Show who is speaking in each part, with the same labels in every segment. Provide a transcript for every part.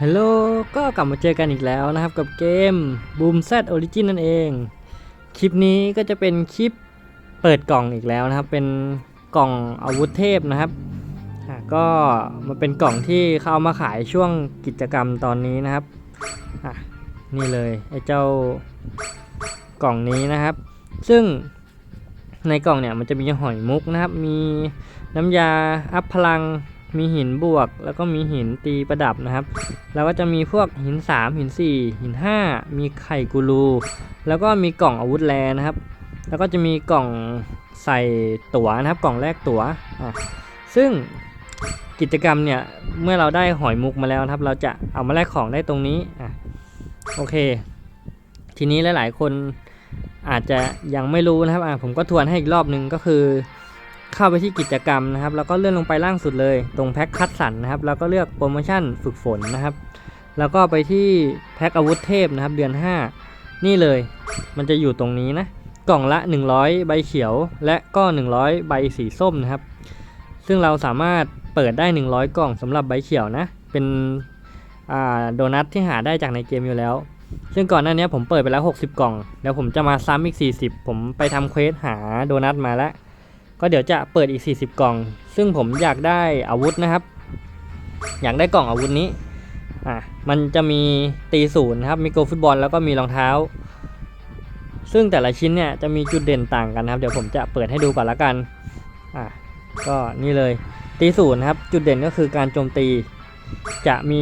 Speaker 1: ฮัลโหล ก็กลับมาเจอกันอีกแล้วนะครับกับเกม Boom Z Origin นั่นเอง คลิปนี้ก็จะเป็นคลิปเปิดกล่องอีกแล้วนะครับ เป็นกล่องอาวุธเทพนะครับ ก็มันเป็นกล่องที่เขาเอามาขายช่วงกิจกรรมตอนนี้นะครับ นี่เลยไอ้เจ้ากล่องนี้นะครับ ซึ่งในกล่องเนี่ยมันจะมีหอยมุกนะครับ มีน้ำยาอัพพลัง มีหินบวก แล้วก็มีหินตีประดับนะครับ แล้วก็จะมีพวกหิน 3 หิน 4 หิน 5 มีไข่กูรู แล้วก็มีกล่องอาวุธแลนะครับ แล้วก็จะมีกล่องใส่ตั๋วนะครับ กล่องแรกตั๋วอะซึ่งกิจกรรมเนี่ย เมื่อเราได้หอยมุกมาแล้วนะครับ เราจะเอามาแลกของได้ตรงนี้อะโอเค ทีนี้หลาย ๆ คนอาจจะยังไม่รู้นะครับอะผมก็ทวนให้อีกรอบนึงก็คือ เข้าไปที่กิจกรรมนะครับ แล้วก็เลื่อนลงไปล่างสุดเลย ตรงแพ็คคัดสรรนะครับ แล้วก็เลือกโปรโมชั่นฝึกฝนนะครับ แล้วก็ไปที่แพ็คอาวุธเทพนะครับ เดือน 5 นี่เลย มันจะอยู่ตรงนี้นะ กล่องละ 100 ใบเขียว และก็ 100 ใบสีส้มนะครับ ซึ่งเราสามารถเปิดได้ 100 กล่องสำหรับใบเขียวนะ เป็นโดนัทที่หาได้จากในเกมอยู่แล้ว ซึ่งก่อนหน้านี้ผมเปิดไปแล้ว 60 กล่อง แล้วผมจะมาซ้ำอีก 40 ผมไปทำเควสหาโดนัทมาแล้ว ก็เดี๋ยวจะเปิดอีก 40 กล่อง ซึ่งผมอยากได้อาวุธนะครับ อยากได้กล่องอาวุธนี้อะมันจะมีตีศูนย์ครับมีโกลฟุตบอลแล้วก็มีรองเท้า ซึ่งแต่ละชิ้นเนี่ยจะมีจุดเด่นต่างกันครับ เดี๋ยวผมจะเปิดให้ดูก่อนละกันอะก็นี่เลยตีศูนย์ครับ จุดเด่นก็คือการโจมตี จะมี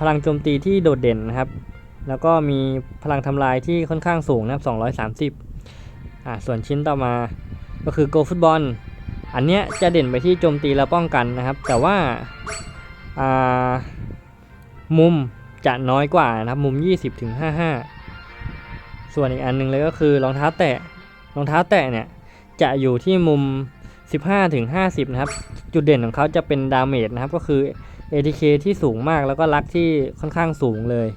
Speaker 1: พลังโจมตีที่โดดเด่นนะครับ แล้วก็มีพลังทำลายที่ค่อนข้างสูงนะครับ230อะส่วนชิ้นต่อมา ก็คือโกฟุตบอลอันเนี้ยจะเด่นไปที่โจมตีและป้องกันนะครับ แต่ว่าามุมจะน้อยกว่านะครับมุม 20ถึง55 ส่วนอีกอันหนึงเลยก็คือรองเท้าแตะรองเท้าแตะเนี่ยจะอยู่ที่มุม 15ถึง50 นะครับ จุดเด่นของเขาจะเป็นดาเมจนะครับ ก็คือ ATK ที่สูงมากแล้วก็ลักที่ค่อนข้างสูงเลย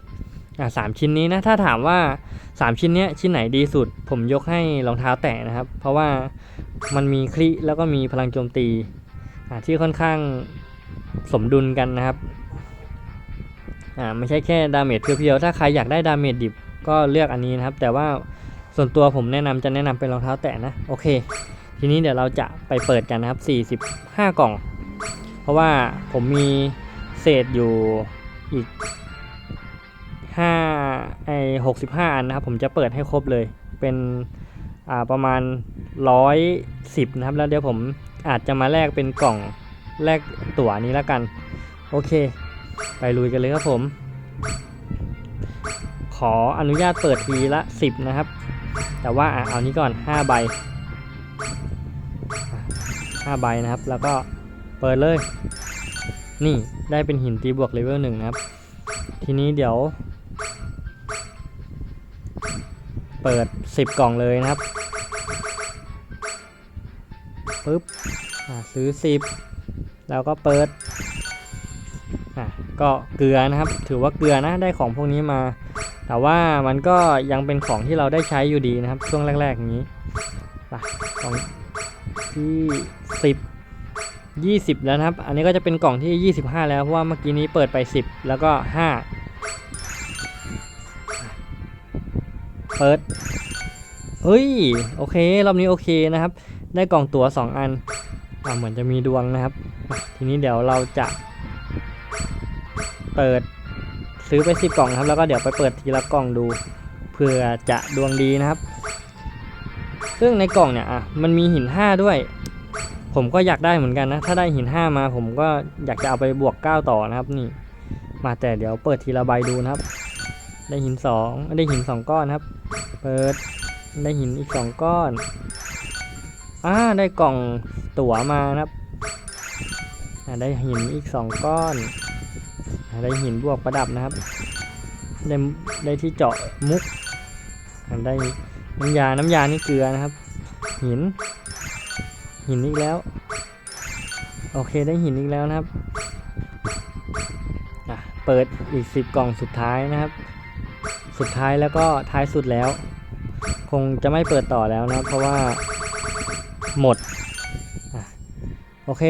Speaker 1: อ่าสามชิ้นนี้นะถ้าถามว่า 3 ชิ้นเนี้ยชิ้นไหนดีสุด ผมยกให้รองเท้าแตะนะครับ เพราะว่ามันมีคลิแล้วก็มีพลังโจมตีอ่าที่ค่อนข้างสมดุลกันนะครับอ่าไม่ใช่แค่ดาเมจเพียวๆถ้าใครอยากได้ดาเมจดิบก็เลือกอันนี้นะครับ แต่ว่าส่วนตัวผมแนะนำจะแนะนำเป็นรองเท้าแตะนะโอเค ทีนี้เดี๋ยวเราจะไปเปิดกันนะครับ45 กล่อง เพราะว่าผมมีเศษอยู่อีก 65 อันนะครับ ผมจะเปิดให้ครบเลย เป็นประมาณ 110 นะครับ แล้วเดี๋ยวผมอาจจะมาแลกเป็นกล่องแลกตั๋วนี้แล้วกัน โอเค ไปลุยกันเลยครับผม ขออนุญาตเปิดทีละ 10 นะครับ แต่ว่าเอานี้ก่อน 5 ใบ 5 ใบนะครับ แล้วก็เปิดเลย นี่ได้เป็นหินตีบวกเลเวลหนึ่งนะครับ ทีนี้เดี๋ยว เปิด 10 กล่องเลยนะครับปึ๊บซื้อ 10 แล้วก็เปิดอะก็เกลือนะครับ ถือว่าเกลือนะได้ของพวกนี้มา แต่ว่ามันก็ยังเป็นของที่เราได้ใช้อยู่ดีนะครับ ช่วงแรกๆอย่างนี้ไปกล่องที่ 10 20 แล้วนะครับ อันนี้ก็จะเป็นกล่องที่ 25 แล้วเพราะว่าเมื่อกี้นี้เปิดไป 10 แล้วก็ 5 เปิดเฮ้ย โอเค รอบนี้โอเคนะครับ ได้กล่องตั๋ว2 อันอ่าเหมือนจะมีดวงนะครับ ทีนี้เดี๋ยวเราจะเปิดซื้อไป10กล่องครับ แล้วก็เดี๋ยวไปเปิดทีละกล่องดูเพื่อจะดวงดีนะครับ ซึ่งในกล่องเนี่ยอะมันมีหิน 5 ด้วย ผมก็อยากได้เหมือนกันนะ ถ้าได้หิน 5 มาผมก็อยากจะเอาไปบวก 9 ต่อนะครับนี่ มาแต่เดี๋ยวเปิดทีละใบดูนะครับ ได้หินสองได้หินสองก้อนครับ เปิด ได้หินอีกสองก้อน อ่า ได้กล่องตั๋วมานะครับ ได้หินอีกสองก้อน ได้หินบวกประดับนะครับ ได้ได้ที่เจาะมุก ได้น้ำยา น้ำยา นี่เกลือนะครับ หิน หินอีกแล้ว โอเค ได้หินอีกแล้วนะครับ เปิดอีกสิบกล่องสุดท้ายนะครับ สุดท้ายแล้วก็ท้ายสุดแล้ว คงจะไม่เปิดต่อแล้วนะ เพราะว่าหมดอโอเค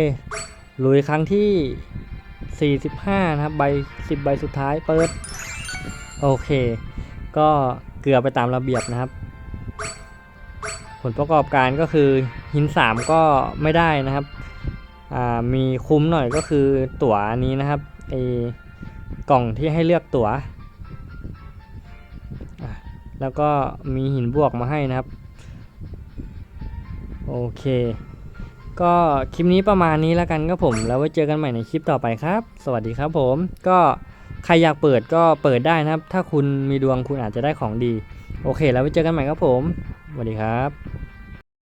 Speaker 1: ลุยครั้งที่ 45 นะครับ ใบ 10 ใบสุดท้ายเปิด โอเค ก็เกือไปตามระเบียบนะครับ ผลประกอบการก็คือหิน 3 ก็ไม่ได้นะครับ มีคุ้มหน่อยก็คือตั๋วนี้นะครับไอกล่องที่ให้เลือกตั๋ว แล้วก็มีหินบวกมาให้นะครับ โอเค ก็คลิปนี้ประมาณนี้แล้วกันครับผม แล้วไว้เจอกันใหม่ในคลิปต่อไปครับ สวัสดีครับผม ก็ใครอยากเปิดก็เปิดได้นะครับ ถ้าคุณมีดวงคุณอาจจะได้ของดี โอเค แล้วไว้เจอกันใหม่ครับผมสวัสดีครับ